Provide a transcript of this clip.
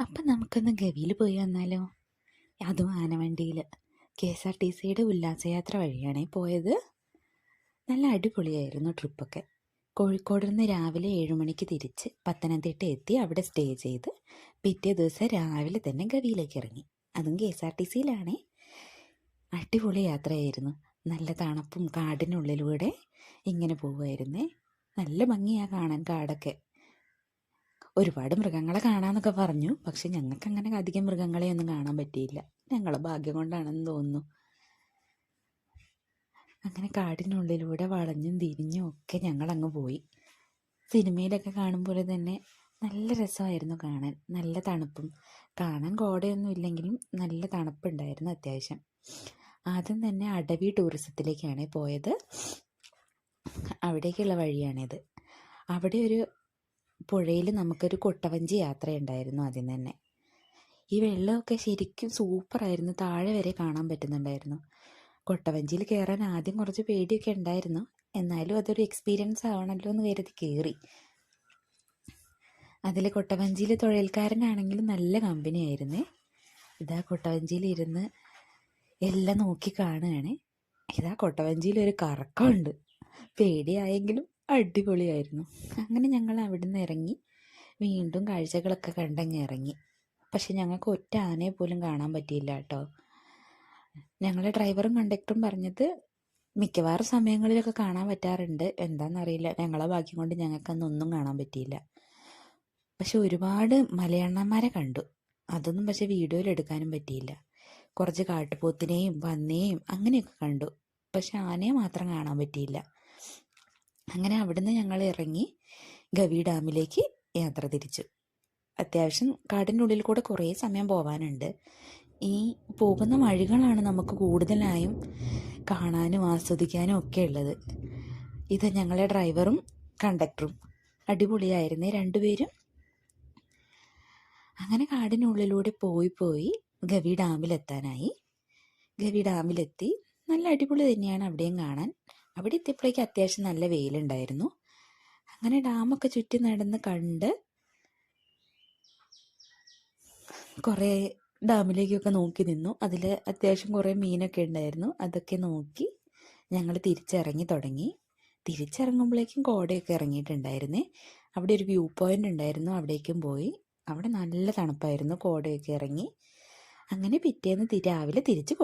അപ്പം നമുക്കൊന്ന് ഗവിയിൽ പോയി വന്നാലോ? അതും ആനവണ്ടിയിൽ കെ എസ് ആർ ടി സിയുടെ ഉല്ലാസയാത്ര വഴിയാണേ പോയത്. നല്ല അടിപൊളിയായിരുന്നു ട്രിപ്പൊക്കെ. കോഴിക്കോട് നിന്ന് രാവിലെ ഏഴ് മണിക്ക് തിരിച്ച് പത്തനംതിട്ട എത്തി അവിടെ സ്റ്റേ ചെയ്ത് പിറ്റേ ദിവസം രാവിലെ തന്നെ ഗവിയിലേക്ക് ഇറങ്ങി. അതും കെ എസ് ആർ ടി സിയിലാണേ. അടിപൊളി യാത്രയായിരുന്നു. നല്ല തണുപ്പും കാടിനുള്ളിലൂടെ ഇങ്ങനെ പോവുമായിരുന്നേ നല്ല ഭംഗിയാണ് കാണാൻ കാടൊക്കെ. ഒരുപാട് മൃഗങ്ങളെ കാണാമെന്നൊക്കെ പറഞ്ഞു. പക്ഷെ ഞങ്ങൾക്ക് അങ്ങനെ അധികം മൃഗങ്ങളെ ഒന്നും കാണാൻ പറ്റിയില്ല. ഞങ്ങളെ ഭാഗ്യം കൊണ്ടാണെന്ന് തോന്നുന്നു. അങ്ങനെ കാടിനുള്ളിലൂടെ വളഞ്ഞും തിരിഞ്ഞും ഒക്കെ ഞങ്ങൾ അങ്ങ് പോയി. സിനിമയിലൊക്കെ കാണുമ്പോൾ തന്നെ നല്ല രസമായിരുന്നു കാണാൻ. നല്ല തണുപ്പും. കാണാൻ കോടയൊന്നും ഇല്ലെങ്കിലും നല്ല തണുപ്പുണ്ടായിരുന്നു അത്യാവശ്യം. ആദ്യം തന്നെ അടവി ടൂറിസത്തിലേക്കാണ് പോയത്. അവിടേക്കുള്ള വഴിയാണിത്. അവിടെ ഒരു പുഴയിൽ നമുക്കൊരു കൊട്ടവഞ്ചി യാത്രയുണ്ടായിരുന്നു ആദ്യം തന്നെ. ഈ വെള്ളമൊക്കെ ശരിക്കും സൂപ്പറായിരുന്നു. താഴെ വരെ കാണാൻ പറ്റുന്നുണ്ടായിരുന്നു. കൊട്ടവഞ്ചിയിൽ കയറാൻ ആദ്യം കുറച്ച് പേടിയൊക്കെ ഉണ്ടായിരുന്നു. എന്നാലും അതൊരു എക്സ്പീരിയൻസ് ആവണല്ലോ എന്ന് കരുതി കയറി. അതിൽ കൊട്ടവഞ്ചിയിൽ തൊഴിൽക്കാരനാണെങ്കിലും നല്ല കമ്പനി ആയിരുന്നേ. ഇതാ കൊട്ടവഞ്ചിയിൽ ഇരുന്ന് എല്ലാം നോക്കി കാണുകയാണ്. ഇതാ കൊട്ടവഞ്ചിയിൽ ഒരു കറക്കമുണ്ട്. പേടിയായെങ്കിലും അടിപൊളിയായിരുന്നു. അങ്ങനെ ഞങ്ങൾ അവിടുന്ന് ഇറങ്ങി. വീണ്ടും കാഴ്ചകളൊക്കെ കണ്ടങ്ങ് ഇറങ്ങി. പക്ഷെ ഞങ്ങൾക്ക് ഒറ്റ ആനയെ പോലും കാണാൻ പറ്റിയില്ല കേട്ടോ. ഞങ്ങളെ ഡ്രൈവറും കണ്ടക്ടറും പറഞ്ഞത് മിക്കവാറും സമയങ്ങളിലൊക്കെ കാണാൻ പറ്റാറുണ്ട്. എന്താണെന്നറിയില്ല ഞങ്ങളെ ഭാഗ്യം കൊണ്ട് ഞങ്ങൾക്കന്നൊന്നും കാണാൻ പറ്റിയില്ല. പക്ഷെ ഒരുപാട് മലയാളന്മാരെ കണ്ടു. അതൊന്നും പക്ഷെ വീഡിയോയിൽ എടുക്കാനും പറ്റിയില്ല. കുറച്ച് കാട്ടുപോത്തിനെയും പന്നിയെയും അങ്ങനെയൊക്കെ കണ്ടു. പക്ഷെ ആനയെ മാത്രം കാണാൻ പറ്റിയില്ല. അങ്ങനെ അവിടുന്ന് ഞങ്ങൾ ഇറങ്ങി ഗവി ഡാമിലേക്ക് യാത്ര തിരിച്ചു. അത്യാവശ്യം കാടിനുള്ളിൽ കൂടെ കുറേ സമയം പോകാനുണ്ട് ഈ പോകുന്ന വഴികളാണ് നമുക്ക് കൂടുതലായും കാണാനും ആസ്വദിക്കാനും ഒക്കെ ഉള്ളത്. ഇത് ഞങ്ങളെ ഡ്രൈവറും കണ്ടക്ടറും അടിപൊളിയായിരുന്നേ രണ്ടുപേരും. അങ്ങനെ കാടിനുള്ളിലൂടെ പോയി പോയി ഗവി ഡാമിലെത്താനായി. ഗവി ഡാമിലെത്തി. നല്ല അടിപൊളി തന്നെയാണ് അവിടെയും കാണാൻ. അവിടെ എത്തിയപ്പോഴേക്കും അത്യാവശ്യം നല്ല വെയിലുണ്ടായിരുന്നു. അങ്ങനെ ഡാമൊക്കെ ചുറ്റി നടന്ന് കണ്ട് കുറേ ഡാമിലേക്കൊക്കെ നോക്കി നിന്നു. അതിൽ അത്യാവശ്യം കുറേ മീനൊക്കെ ഉണ്ടായിരുന്നു. അതൊക്കെ നോക്കി ഞങ്ങൾ തിരിച്ചിറങ്ങി തുടങ്ങി. തിരിച്ചിറങ്ങുമ്പോഴേക്കും കോടയൊക്കെ ഇറങ്ങിയിട്ടുണ്ടായിരുന്നേ. അവിടെ ഒരു വ്യൂ പോയിന്റ് ഉണ്ടായിരുന്നു. അവിടേക്കും പോയി. അവിടെ നല്ല തണുപ്പായിരുന്നു. കോടയൊക്കെ ഇറങ്ങി. അങ്ങനെ പിറ്റേന്ന് രാവിലെ തിരിച്ച്